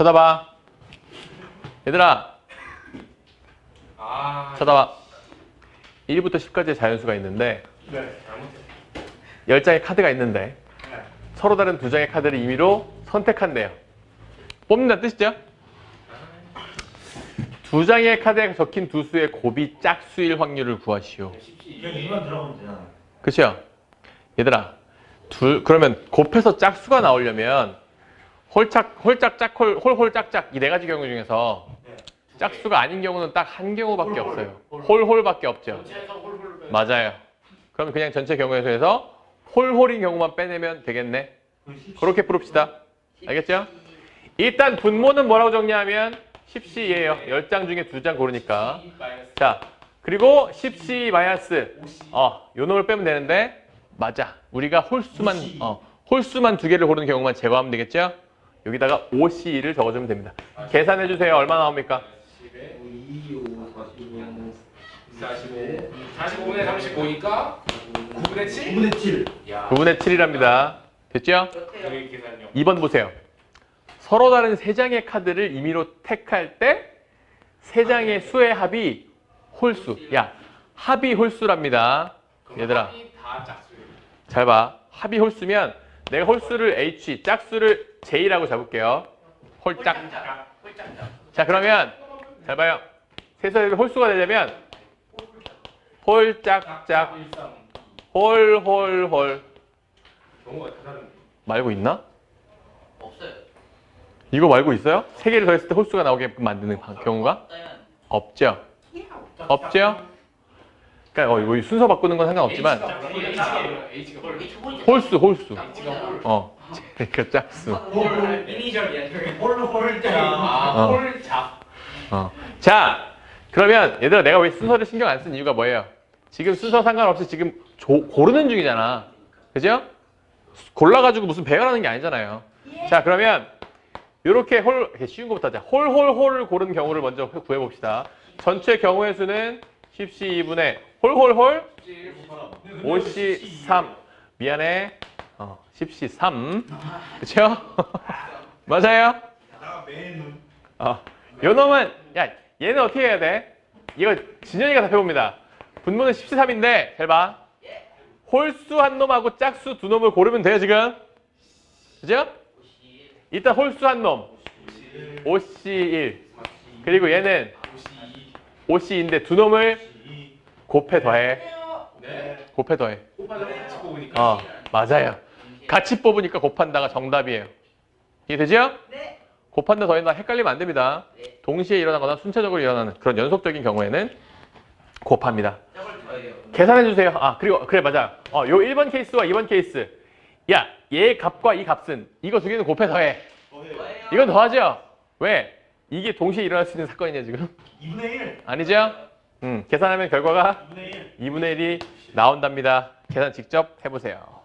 쳐다봐. 얘들아, 아, 쳐다봐. 1부터 10까지의 자연수가 있는데 네. 10장의 카드가 있는데 네. 서로 다른 두 장의 카드를 임의로 선택한대요. 뽑는다는 뜻이죠? 두 장의 카드에 적힌 두 수의 곱이 짝수일 확률을 구하시오. 들어가면 되잖아. 그치요? 얘들아, 둘, 그러면 곱해서 짝수가 나오려면 홀짝, 홀짝, 짝홀, 홀홀, 짝짝 이 네 가지 경우 중에서 짝수가 아닌 경우는 딱 한 경우밖에 없어요. 홀홀. 홀홀밖에 없죠. 맞아요. 그럼 그냥 전체 경우에서 홀홀인 경우만 빼내면 되겠네. 그렇게 풀읍시다. 알겠죠? 일단 분모는 뭐라고 정리하면 10C예요. 10장 중에 2장 고르니까. 자, 그리고 10C 마이너스 어, 요 놈을 빼면 되는데 맞아. 우리가 홀수만 어, 홀수만 두 개를 고르는 경우만 제거하면 되겠죠? 여기다가 5C를 적어주면 됩니다. 계산해 주세요. 얼마 나옵니까? 10에 2, 5, 45, 45. 45분에 35니까 9분의 7? 9분의 7. 야. 9분의 7이랍니다. 됐죠? 여기 계산요. 2번 보세요. 서로 다른 세 장의 카드를 임의로 택할 때 세 장의 수의 합이 홀수. 야, 합이 홀수랍니다. 얘들아. 잘 봐. 합이 홀수면 내가 홀수를 H, 짝수를 J라고 잡을게요. 홀짝. 자, 그러면 잘 봐요. 세서의 홀수가 되려면 홀짝짝, 1, 3. 홀홀홀 경우가 다 다른. 말고 있나? 없어요. 이거 말고 있어요? 세 개를 더했을 때 홀수가 나오게끔 만드는 방- 경우가 없죠. 없죠? 그러니까 어, 이거 순서 바꾸는 건 상관없지만. 홀수, 홀수. 어, 그 짝수. 홀. 이니셜이야. 홀홀 때. 아, 어. 어. 자, 그러면 얘들아 내가 왜 순서를 신경 안 쓴 이유가 뭐예요? 지금 순서 상관없이 지금 조- 고르는 중이잖아. 그죠? 골라가지고 무슨 배열하는 게 아니잖아요. 자, 그러면 이렇게 홀, 쉬운 것부터 하자. 홀홀홀을 고른 경우를 먼저 구해봅시다. 전체 경우의 수는 10C 2분의 홀홀홀 5C 3. 미안해. 어, 10C 3. 그쵸? 맞아요? 어, 요 놈은 야 얘는 어떻게 해야 돼? 이거 진현이가 답해봅니다. 분모는 13인데 잘 봐. 홀수 한 놈하고 짝수 두 놈을 고르면 돼요 지금. 그죠? 일단 홀수 한 놈. 5C1 그리고 얘는 5C인데 두 놈을 곱해 더해. 네. 곱해 더해. 뽑으니까. 어 맞아요. 같이 뽑으니까 곱한다가 정답이에요. 이해되죠? 네. 곱한다 더한다 헷갈리면 안 됩니다. 동시에 일어나거나 순차적으로 일어나는 그런 연속적인 경우에는 곱합니다. 계산해 주세요. 아, 그리고 그래 맞아. 어, 요 1번 케이스와 2번 케이스. 야, 얘 값과 이 값은 이거 두 개는 곱해 더해. 이건 더하죠. 왜? 이게 동시에 일어날 수 있는 사건이냐 지금? 2분의 1. 아니죠? 음, 계산하면 결과가 2분의 1. 2분의 1이 나온답니다. 계산 직접 해보세요.